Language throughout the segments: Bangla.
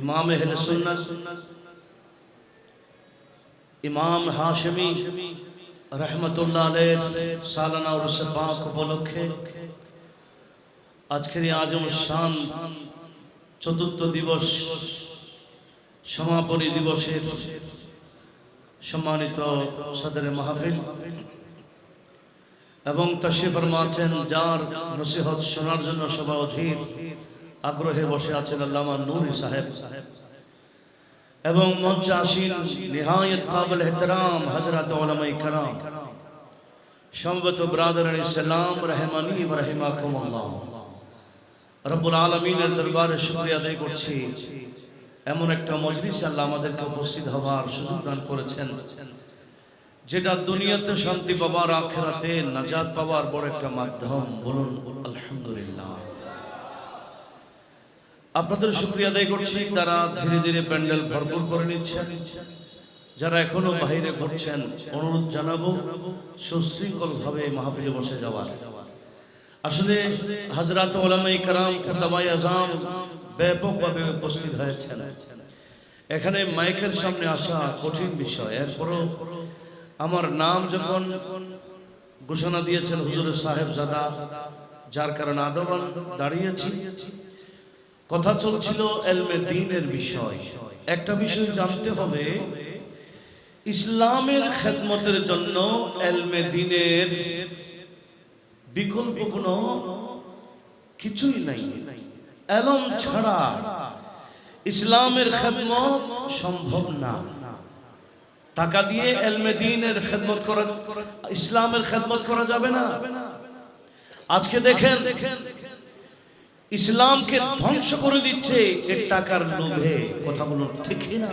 ইমাম আহলে সুন্নাত, ইমাম হাশমি রহমতুল্লাহ আলের সালানা উরুস পাক উপলক্ষে আজকের এই আজম শান চতুর্থ দিবস, সমাপনী দিবসের সম্মানিত সদরে মাহফিল এবং তশরিফ ফরমাচ্ছেন যার নসিহত শোনার জন্য সভা অধীর আগ্রহে বসে আছেন আল্লামা নুরি সাহেব এবং মঞ্চে আসীন নিহায়ত কাবিল এহতরাম হযরত উলামায়ে کرام সম্মত ব্রাদার ইসলাম রহমানি ওয়া রাহিমাকুমুল্লাহ রব্বুল আলামিনের দরবারে শুকরিয়া আদায় করছি এমন একটা মজলিস আল্লাহ আমাদেরকে উপস্থিত হওয়ার সুযোগ দান করেছেন যেটা দুনিয়াতে শান্তি পাবার আখেরাতে নাজাত পাওয়ার বড় একটা মাধ্যম বলুন আলহামদুলিল্লাহ আপনাদের শুক্রিয়া আদায় করছি তারা ধীরে ধীরে প্যান্ডেল ভরপুর করে নিচ্ছেন। যারা এখনও বাইরে ঘুরছেন, অনুরোধ জানাব সুশৃঙ্খল ভাবে মাহফিলে বসে যাওয়ার। আসলে হাজরাত ওলামাই কারাম খতাবাই আজম ব্যাপকভাবে উপস্থিত হয়েছেন। এখানে মাইকের সামনে আসা কঠিন বিষয়। এরপরও আমার নাম যখন ঘোষণা দিয়েছেন হুজুর সাহেব জাদা যার কারণে আদবান দাঁড়িয়েছি। কথা চলছিল এলমে দিনের বিষয়। একটা বিষয় জানতে হবে, ইসলামের খেদমতের জন্য এলমে দিনের বিকল্প কোনো কিছুই নাই। এলম ছাড়া ইসলামের খেদমত সম্ভব না। টাকা দিয়ে এলমে দিনের খেদমত করা ইসলামের খেদমত করা যাবে না। আজকে দেখেন দেখেন ইসলামকে ধ্বংস করে দিচ্ছে এর টাকার লোভে। কথা বলুন, ঠিক না?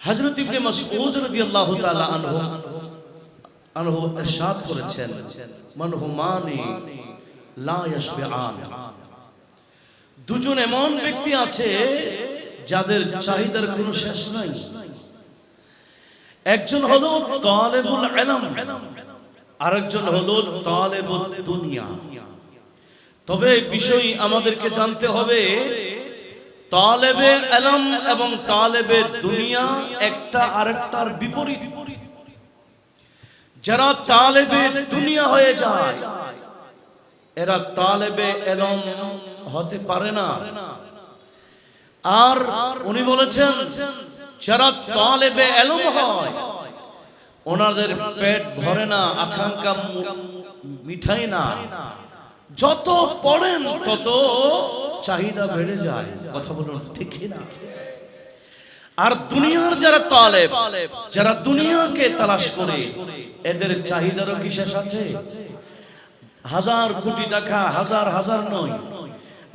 হযরত ইবনে মাসউদ রাদিয়াল্লাহু তাআলা আনহু আনহু ইরশাদ করেছেন মানহুমানি লা ইয়াশবিআন দুজন এমন ব্যক্তি আছে যাদের চাহিদার কোনো শেষ নাই। একজন হলো তালেবুল ইলম, আরেকজন হলো তালেবুদ দুনিয়া। তবে বিষয় আমাদেরকে জানতে হবে তালেবে এলম এবং তালেবে দুনিয়া একটা আরেকটার বিপরীত। যারা তালেবে দুনিয়া হয়ে যায়, এরা তালেবে এলম হতে পারে না। আর উনি বলেছেন, যারা তালেবে এলম হয়, ওনাদের পেট ভরে না, আকাঙ্ক্ষা মিঠাই না। যত পড়েন, তত চাহিদা বেড়ে যায়। কথা বলুন, ঠিক না? আর দুনিয়ার যারা তালেব, যারা দুনিয়াকে তালাশ করে, এদের চাহিদারও কি শেষ আছে? হাজার কোটি টাকা, হাজার হাজার নয়।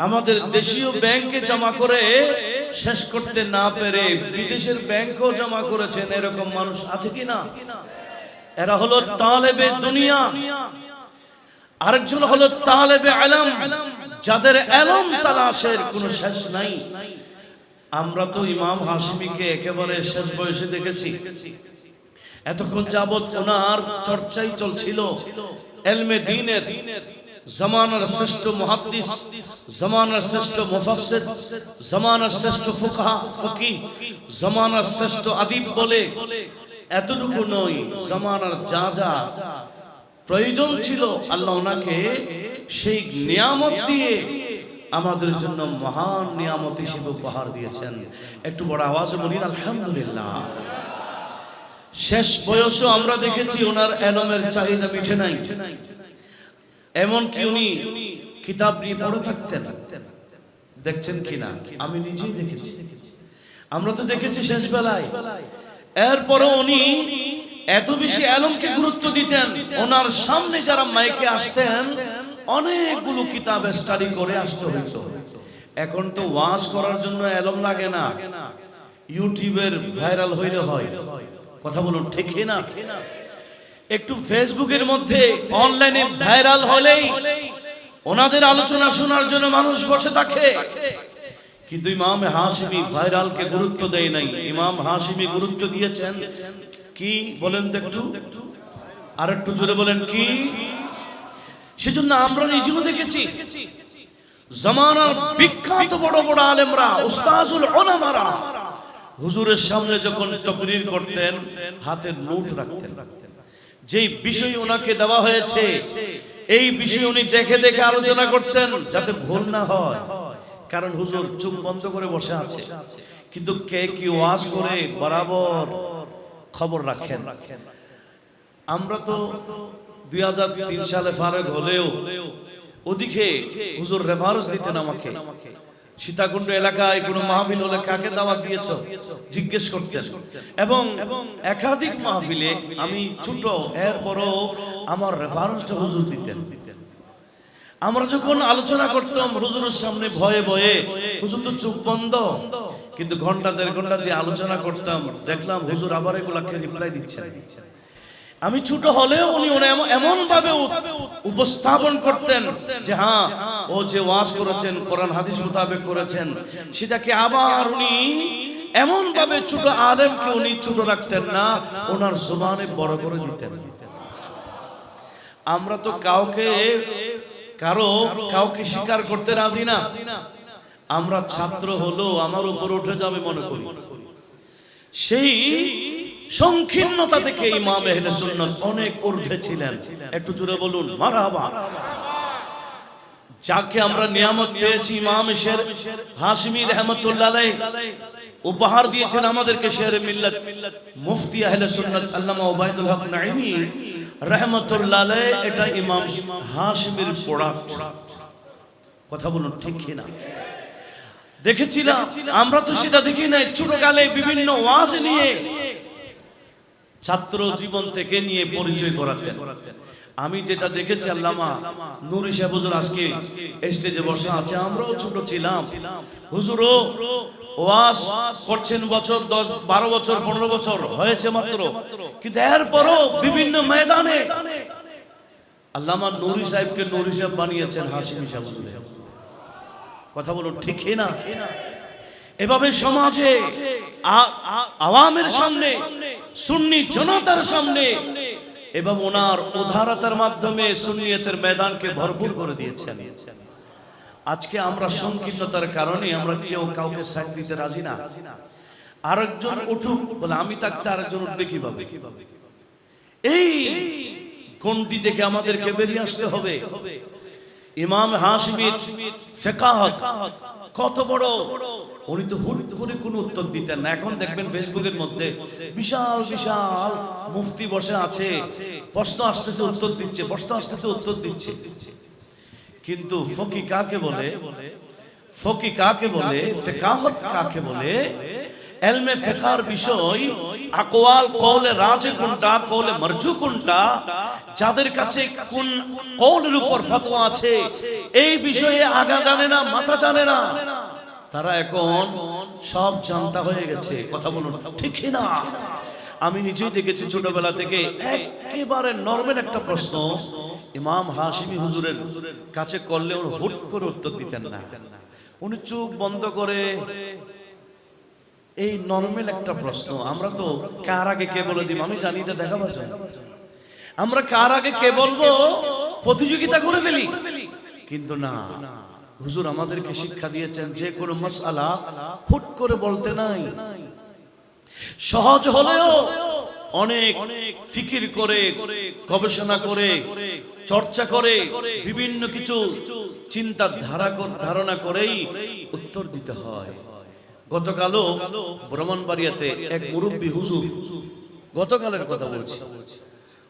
আমাদের দেশীয় ব্যাংকে জমা করে শেষ করতে না পেরে বিদেশের ব্যাংকও জমা করেছেন এরকম মানুষ আছে কি না? এরা হলো তালেবে দুনিয়া। আরেকজন হলো তালেবে আলম, যাদের আলম তালাশের কোনো শেষ নাই। আমরা তো ইমাম হাসিমিকে একেবারে শেষ বয়সে দেখেছি। এতক্ষণ যাবৎ ওনার চর্চাই চলছিল এলমে দিনের, জামানার শ্রেষ্ঠ মুহাদ্দিস, জামানার শ্রেষ্ঠ মুফাসসির, জামানার শ্রেষ্ঠ ফুকাহা ফকিহ জামানার শ্রেষ্ঠ আদিব বলে। এতটুকু নয়, জমানার যা যা প্রয়োজন ছিল আল্লাহ ওনাকে সেই নিয়ামত দিয়ে আমাদের জন্য মহান নিয়ামত হিসেবে উপহার দিয়েছেন। একটু বড় আওয়াজে বলি আলহামদুলিল্লাহ। শেষ বয়সও আমরা দেখেছি ওনার এলমের চাহিদা মিঠে নাই। এমন কি উনি কিতাব নিয়ে পড়ে থাকতেন। দেখছেন কিনা? আমি নিজেই দেখেছি। আমরা তো দেখেছি শেষ বেলায়। এরপরও উনি এত বেশি আলমকে গুরুত্ব দিতেন ওনার সামনে যারা মাইকে আসতেন অনেকগুলো কিতাব স্টাডি করে আসতে হইতো। এখন তো ওয়াজ করার জন্য এলম লাগে না। ইউটিউবের ভাইরাল হইলে হয়। কথা বলুন ঠিক না? একটু ফেসবুকের মধ্যে অনলাইনে ভাইরাল হলেই ওনাদের আলোচনা শোনার জন্য মানুষ বসে থাকে। কিন্তু ইমাম হাসিমি ভাইরালকে গুরুত্ব দেয় নাই। ইমাম হাসিমি গুরুত্ব দিয়েছেন। কি বলেন একটু? আর একটু জোরে বলেন, কি? সেজন্য আমরা নিজেও দেখেছি, জামানার বিখ্যাত বড় বড় আলেমরা উস্তাজুল ওলামারা হুজুরের সামনে যখন তকরির করতেন হাতের নোট রাখতেন। যেই বিষয় ওনাকে দেওয়া হয়েছে, এই বিষয় উনি দেখে দেখে আলোচনা করতেন, যাতে ভুল না হয়। কারণ হুজুর চুপ বন্ধ করে বসে আছে। কিন্তু কে কি ওয়াজ করে, বরাবর খবর রাখেন। আমরা তো দুই সালে ফারেক হলেও ওদিকে হুজুর রেফারেন্স দিতেন আমাকে। সীতাকুণ্ড এলাকায় কোন মাহফিল হলে কাকে দাওয়াত দিয়েছ? জিজ্ঞেস করতেন। এবং একাধিক মাহফিলে আমি ছোট এর এরপরও আমার রেফারেন্সটা হুজুর দিতেন। আমরা যখন আলোচনা করতাম, হুজুরের সামনে ভয়ে ভয়ে, হুজুর তো চোখ বন্ধ। কিন্তু ঘণ্টা, দেড় ঘণ্টা যে আলোচনা করতাম, দেখলাম হুজুর আবার এগুলাকে রিপ্লাই দিচ্ছেন। আমি ছোট হলেও উনি এমন ভাবে উপস্থাপন করতেন যে হ্যাঁ ও যে ওয়াজ করেছেন, কোরআন, হাদিস মোতাবেক করেছেন, সেটাকে আবার উনি এমন ভাবে ছোট আলেমকে উনি ছোট রাখতেন না, ওনার জবানে বড় করে দিতেন। আমরা তো কাউকে কারও কাউকে স্বীকার করতে রাজি না। আমরা ছাত্র হলো আমার উপর উঠে যাবে মনে করি। সেই সংকীর্ণতা থেকে ইমাম এহলে সুন্নাত অনেক ঊর্ধ্বে ছিলেন। একটু জুড়ে বলুন, মারহাবা। যাকে আমরা নিয়ামত পেয়েছি ইমাম শের হাশমি রহমতুল্লাহ উপহার দিয়েছেন আমাদেরকে শের মিল্লাত মুফতি আহলে সুন্নাত আল্লামা ওবাইদুল হক নাইমি রহমতুল্লাহ এটা ইমাম হাশমির প্রোডাক্ট কথা বলুন, ঠিক কি না দেখেছিলাম, আমরা তো সেটা দেখি নাই। ছোটকালে বিভিন্ন ওয়াজ নিয়ে ছাত্র জীবন থেকে নিয়ে পরিচয় করাতেন। আমি যেটা দেখেছি, আল্লামা নুরি সাহেব হুজুর আজকে স্টেজে বসে আছে, আমরাও ছোট ছিলাম। হুজুরও ওয়াজ করছেন বছর দশ, বারো বছর, পনেরো বছর, হয়েছে মাত্র। কিন্তু এরপরও বিভিন্ন ময়দানে আল্লামা নুরি সাহেবকে নুরি সাহেব বানিয়েছেন হাসিমি সাহেব। কথা বলুন, ঠিক না? এভাবে সমাজে আওয়ামের সামনে, সুন্নি জনতার সামনে এবং ওনার উদারতার মাধ্যমে সুন্নিয়তের ময়দানকে ভরপুর করে দিয়েছেন। আজকে আমরা সংকীর্ণতার কারণে আমরা কেউ কাউকে সাইড দিতে রাজি না। আরেকজন উঠুক, বলে, আমি থাকতে আরেকজন উঠবে কীভাবে? এই কোনটি দেখে আমাদেরকে বেরিয়ে আসতে হবে। ইমাম হাসমির ফেকাহত কত বড়? উনি তো হুট করে কোনো উত্তর দিতেন না। এখন দেখবেন ফেসবুকের মধ্যে বিশাল বিশাল মুফতি বসে আছে। প্রশ্ন আসতেছে, উত্তর দিচ্ছে, প্রশ্ন আসতেছে, উত্তর দিচ্ছে। কিন্তু ফকি কাকে বলে? ফকি কাকে বলে? ফেকাহত কাকে বলে? এলমে ফেকার বিষয়, আকওয়াল কওলে রাজে কোনটা, কওলে মারজু কোনটা, যাদের কাছে কোন কওলের উপর ফতোয়া আছে, এই বিষয়ে আগা জানে না, মাথা জানে না। তারা এখন সব জানতা হয়ে গেছে। কথা বলুন, ঠিক না? আমি নিজেই দেখেছি ছোটবেলা থেকে একেবারে নর্মাল একটা প্রশ্ন। ইমাম হাশিমি হুজুরের কাছে করলে হুট করে উত্তর দিতেন না। উনি চোখ বন্ধ করে এই নর্মাল একটা প্রশ্ন। আমরা তো কার আগে কে বলে দিব আমি জানি এটা দেখাবার জন্য। আমরা কার আগে কে বলব? প্রতিযোগিতা করে ফেলি। কিন্তু না, হুজুর আমাদেরকে শিক্ষা দিয়েছেন যে কোনো মশালা হুট করে বলতে নাই। সহজ হলেও অনেক ফিকির করে, গবেষণা করে, চর্চা করে, বিভিন্ন কিছু চিন্তা ধারা ধারণা করেই উত্তর দিতে হয়। গতকালও ব্রাহ্মণবাড়িয়াতে এক মুরব্বী হুজুর গতকালের কথা বলছি।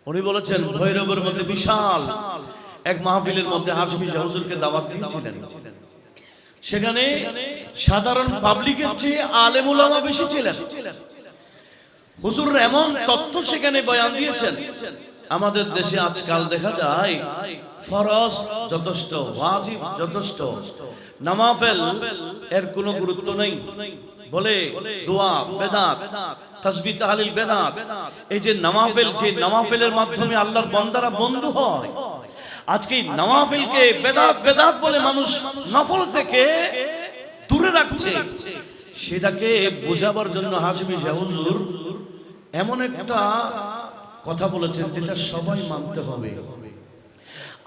উনি বলেছেন ভৈরবের মধ্যে বিশাল এক মাহফিলের মধ্যে হাসমি শাহ হুজুরকে দাওয়াত দিয়েছিলেন। সেখানে সাধারণ পাবলিকের চেয়ে আলেম উলামা বেশি ছিলেন। হুজুর এমন তথ্য সেখানে বয়ান দিয়েছেন। আমাদের দেশে আজকাল দেখা যায় ফরজ যথেষ্ট ওয়াজিব যথেষ্ট। নামাফেল এর কোনো গুরুত্ব নেই। বলে দোয়া, বেদাত, তাসবিহ, তাহলিল, বেদাত। এই যে নামাফেল, যে নামাফেলের মাধ্যমে আল্লাহর বান্দারা বন্ধু হয়, আজকে এই নওয়াফিলকে বেদাত বেদাত বলে মানুষ নফল থেকে দূরে রাখছে। সেটাকে বোঝাবার জন্য হাসমি শাহুজুর এমন একটা কথা বলেছেন যেটা সবাই মানতে হবে।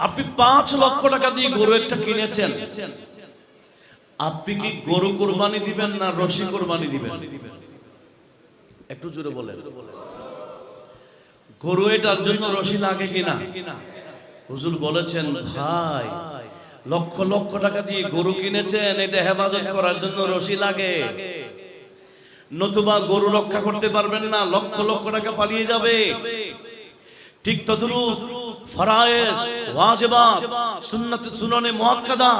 আপনি পাঁচ লক্ষ টাকা দিয়ে গরু একটা কিনেছেন। আপনি কি গরু কোরবানি দিবেন না রশি কোরবানি দিবেন? একটু জোরে বলেন। গরু এটার জন্য রশি লাগে কিনা? হুজুর বলেছেন, ভাই, লক্ষ লক্ষ টাকা দিয়ে গরু কিনেছেন, এটা হেফাজত করার জন্য রশি লাগে। নতুবা গরু রক্ষা করতে পারবেন না, লক্ষ লক্ষ টাকা পালিয়ে যাবে। ঠিক তদ্রুপ ফরায়েজ ওয়াজিবাত সুনানে মুআক্কাদা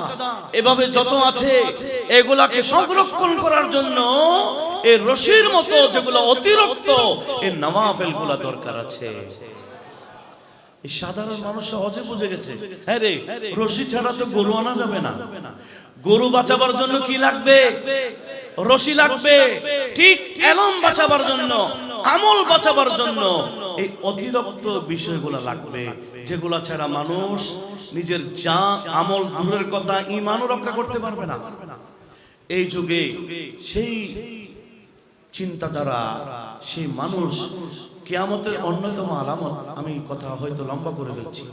এভাবে যত আছে এগুলাকে সংরক্ষণ করার জন্য এই রশির মতো যেগুলো অতিরিক্ত এই নওয়াফেলগুলা দরকার আছে। সাধারণ মানুষ সহজে বুঝে গেছে। হ্যাঁ রে, রশি ছাড়া তো গরু আনা যাবে না। গরু বাঁচাবার জন্য কি লাগবে? রশি লাগবে। ঠিক এলম বাঁচাবার জন্য, আমল বাঁচাবার জন্য এই অতিরিক্ত বিষয়গুলো লাগবে। যেগুলা ছাড়া মানুষ নিজের যা আমল দূরের কথা ইমানও রক্ষা করতে পারবে না। এই যুগে সেই চিন্তাধারা, সেই মানুষ কেয়ামতের অন্যতম আলামত আমি কথা হয়তো লম্বা করে ফেলছি।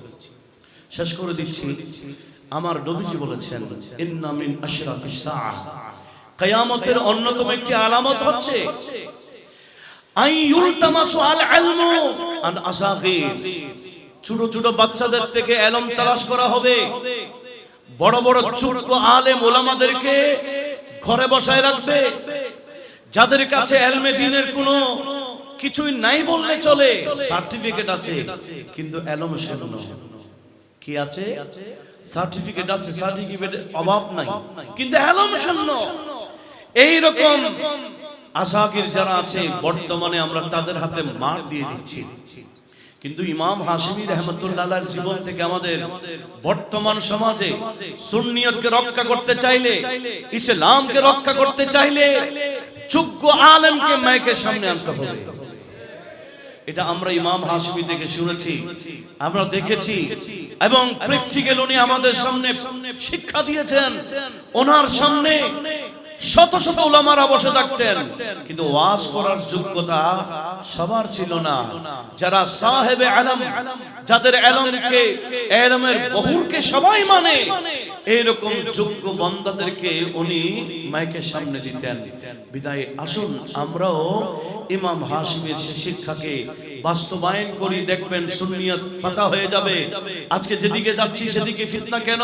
শেষ করে দিচ্ছি। আমার নবীজি বলেছেন, ইন্না মিন আশরাতিস সাআহ। কিয়ামতের অন্যতম একটি আলামত হচ্ছে আই ইউলতামাসু আল ইলমু আন আসাগির। ছোট ছোট বাচ্চাদের থেকে এলম তালাশ করা হবে। বড় বড় যোগ্য আলেম ওলামাদেরকে ঘরে বসায় রাখবে। যাদের কাছে এলমে দিনের কোনো কিছুই নাই বললে চলে, সার্টিফিকেট আছে, কিন্তু এলম শূন্য। কি আছে? সার্টিফিকেট আছে সার্টিফিকেট অভাব নাই, কিন্তু এলম শূন্য। এই রকম আশাকির যারা আছে, বর্তমানে আমরা তাদের হাতে মার দিয়ে দিচ্ছি। কিন্তু ইমাম হাসিমি রহমতুল্লাহর জীবন থেকে আমাদের বর্তমান সমাজে সুন্নিয়তকে রক্ষা করতে চাইলে, ইসলামকে রক্ষা করতে চাইলে যোগ্য আলেমকে মাইকের সামনে আনতে হবে। এটা আমরা ইমাম হাসিমি থেকে শুনেছি, আমরা দেখেছি এবং প্র্যাকটিক্যাল উনি আমাদের সামনে শিক্ষা দিয়েছেন। ওনার সামনে শত শত ওলামারা বসে থাকতেন। কিন্তু ওয়াজ করার যোগ্যতা সবার ছিল না। যারা সাহেবে আলম, যাদের আলমকে আলমের বহুরকে সবাই মানে এইরকম যোগ্য বান্দাদেরকে উনি মাইকের সামনে দিতেন। বিদায়, আসুন আমরাও ইমাম হাসিমের সে শিক্ষাকে বাস্তবায়ন করি, দেখবেন সুন্নিয়ত ফাঁকা হয়ে যাবে। আজকে যেদিকে যাচ্ছি, সেদিকে ফিতনা কেন?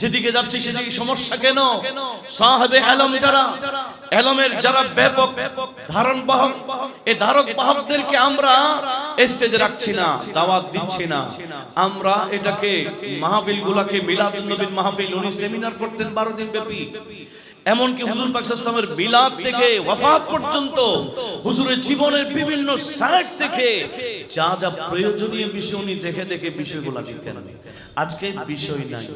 যেদিকে যাচ্ছি সেদিকে সমস্যা কেন? সাহেবে আলম যারা আলমের যারা ব্যাপক ধারণ বাহক এই ধারক বাহকদেরকে আমরা স্টেজে রাখছি না, দাওয়াত দিচ্ছি না। আমরা এটাকে মাহফিল গুলাকে মিলাদুল নবীর মাহফিল, উনি সেমিনার করতেন বারো দিন ব্যাপী। এমনকি হুজুর পাকিস্তানের বিলাদ থেকে ওয়াফাত পর্যন্ত, হুজুরের জীবনের বিভিন্ন সাইড থেকে যা যা প্রয়োজনীয় বিষয় উনি দেখে দেখে বিষয়গুলো দিতেন। আজকে বিষয় নাই।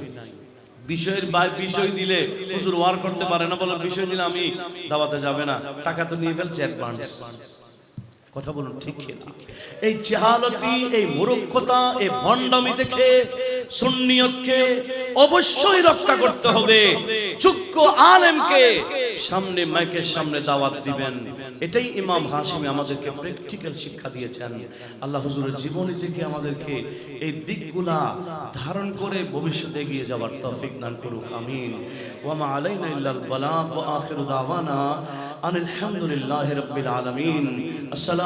বিষয়ের বিষয় দিলে হুজুর ওয়ার করতে পারে না বলে বিষয় দিলে আমি দাওয়াতে যাবে না। টাকা তো নিয়ে ফেলছে অ্যাডভান্স। কথা বলুন, ঠিক এই জাহালতি, এই মূর্খতা, এই ভণ্ডামি থেকে সুন্নিয়তকে অবশ্যই রক্ষা করতে হবে। যোগ্য আলেমকে সামনে, মাইকের সামনে দাওয়াত দিবেন। এটাই ইমাম হাসিমি আমাদেরকে প্র্যাকটিক্যাল শিক্ষা দিয়েছেন। আল্লাহ হুজুরের জীবনী থেকে আমাদেরকে এই দিকগুলা ধারণ করে ভবিষ্যতে এগিয়ে যাওয়ার তৌফিক দান করুক, আমিন। ওয়ামা আলাইনা ইল্লাল বালাগ ওয়া আখিরু দাওয়ানা আনিল হামদুলিল্লাহি রাব্বিল আলামিন। আসসালামু